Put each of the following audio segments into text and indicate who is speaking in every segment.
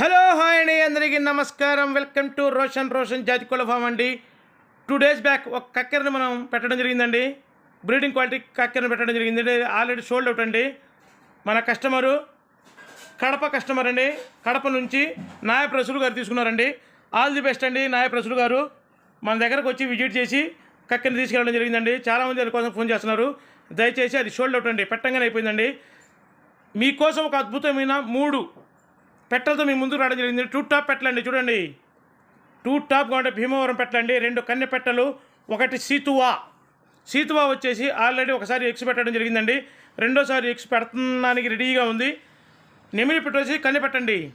Speaker 1: Hello hi అండి. అందరికీ నమస్కారం. వెల్కమ్ టు రోషన్ రోషన్ జాతికోళ్ళ ఫామ్ అండి. టూ డేస్ బ్యాక్ ఒక కక్కెరని మనం పెట్టడం జరిగిందండి. బ్రీడింగ్ క్వాలిటీ కక్కెరని పెట్టడం జరిగింది ఆల్రెడీ సోల్డ్ అవుట్ అండి. మన కస్టమరు కడప కస్టమర్ అండి. కడప నుంచి నాయప్రసులు గారు తీసుకున్నారండి. ఆల్ ది బెస్ట్ అండి నాయప్రసులు గారు. మన దగ్గరకు వచ్చి విజిట్ చేసి కక్కెరని తీసుకెళ్ళడం జరిగిందండి. చాలామంది దానికోసం ఫోన్ చేస్తున్నారు. దయచేసి అది షోల్డ్ అవుట్ అండి. పెట్టంగానే అయిపోయిందండి. మీకోసం ఒక అద్భుతమైన మూడు పెట్టలతో మీ ముందు రావడం జరిగింది. టూ టాప్ పెట్టలండి చూడండి. టూ టాప్ ఉంటే భీమవరం పెట్టలండి. రెండు కన్నె పెట్టలు ఒకటి సీతువా. సీతువా వచ్చేసి ఆల్రెడీ ఒకసారి ఎక్స్ పెట్టడం జరిగిందండి. రెండోసారి ఎక్స్ పెడతానికి రెడీగా ఉంది. నెమిలి పెట్ట కన్నె పెట్టండి.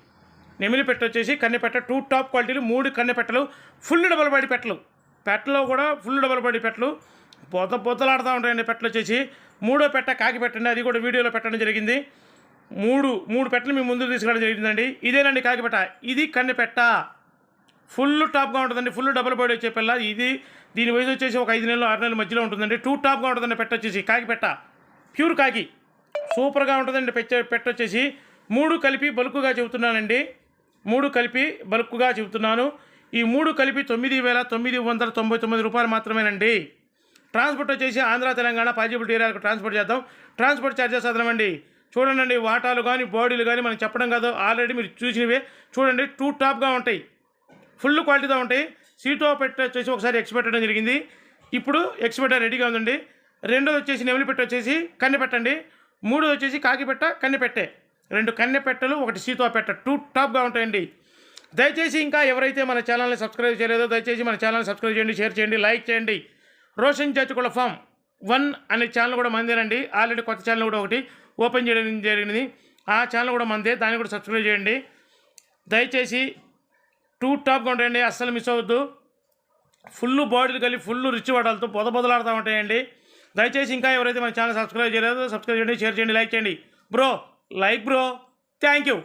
Speaker 1: నెమిలి పెట్ట వచ్చేసి కన్నె పెట్ట టూ టాప్ క్వాలిటీలు మూడు కన్నె పెట్టలు ఫుల్ డబల్ బాడీ పెట్టలు. పెట్టలో కూడా ఫుల్ డబల్ బాడీ పెట్టలు. బొద్ద పొతలాడుతూ ఉంటాయండి పెట్టలు వచ్చేసి. మూడో పెట్ట కాకి పెట్టండి అది కూడా వీడియోలో పెట్టడం జరిగింది. మూడు మూడు పెట్టలు మీ ముందు తీసుకురావడం జరిగిందండి. ఇదేనండి కాకిపెట్ట ఇది కన్నెపెట్ట ఫుల్ టాప్గా ఉంటుందండి. ఫుల్ డబుల్ బాడీ వచ్చే పిల్ల. ఇది దీని వయసు వచ్చేసి ఒక ఐదు నెలలు ఆరు నెలల మధ్యలో ఉంటుందండి. టూ టాప్గా ఉంటుందండి పెట్ట వచ్చేసి. కాకి పెట్ట ప్యూర్ కాకి. సూపర్గా ఉంటుందండి పెట్ట పెట్ట వచ్చేసి. మూడు కలిపి బల్కుగా చెబుతున్నానండి. మూడు కలిపి బల్కుగా చెబుతున్నాను. ఈ మూడు కలిపి తొమ్మిది వేల తొమ్మిది వందల తొంభై తొమ్మిది రూపాయలు మాత్రమేనండి. ట్రాన్స్పోర్ట్ వచ్చేసి ఆంధ్ర తెలంగాణ పాజిబిలిటీ ఏరియాలకు ట్రాన్స్పోర్ట్ చేద్దాం. ట్రాన్స్పోర్ట్ ఛార్జెస్ అదనమండి చూడండి వాటాలు కానీ బాడీలు కానీ మనం చెప్పడం కాదు. ఆల్రెడీ మీరు చూసినవే. చూడండి టూ టాప్గా ఉంటాయి. ఫుల్ క్వాలిటీతో ఉంటాయి. సీటో పెట్టి వచ్చేసి ఒకసారి ఎక్స్ పెట్టడం జరిగింది. ఇప్పుడు ఎక్స్ పెట్ట రెడీగా ఉందండి. రెండోది వచ్చేసి నెమిలి పెట్టి వచ్చేసి కన్నె పెట్టండి. మూడోది వచ్చేసి కాకిపెట్ట కన్నె పెట్టే. రెండు కన్నె పెట్టలు ఒకటి సీతో పెట్ట. టూ టాప్గా ఉంటాయండి. దయచేసి ఇంకా ఎవరైతే మన ఛానల్ని సబ్స్క్రైబ్ చేయలేదో దయచేసి మన ఛానల్ని సబ్స్క్రైబ్ చేయండి షేర్ చేయండి లైక్ చేయండి. రోషన్ జాతికుల ఫామ్ వన్ అనే ఛానల్ కూడా మందేనండి. ఆల్రెడీ కొత్త ఛానల్ కూడా ఒకటి. ఓపెన్ చేయడం జరిగింది ఆ ఛానల్ కూడా మనదే దాన్ని కూడా సబ్స్క్రైబ్ చేయండి. దయచేసి టూ టాప్గా ఉంటాయండి అస్సలు మిస్ అవ్వద్దు. ఫుల్ బాడీలు కలిపి ఫుల్ రిచ్ వాడాలతో పొద పొదలాడుతూ ఉంటాయండి. దయచేసి ఇంకా ఎవరైతే మన ఛానల్ సబ్స్క్రైబ్ చేయలేదో సబ్స్క్రైబ్ చేయండి షేర్ చేయండి లైక్ చేయండి. Bro like bro. Thank you.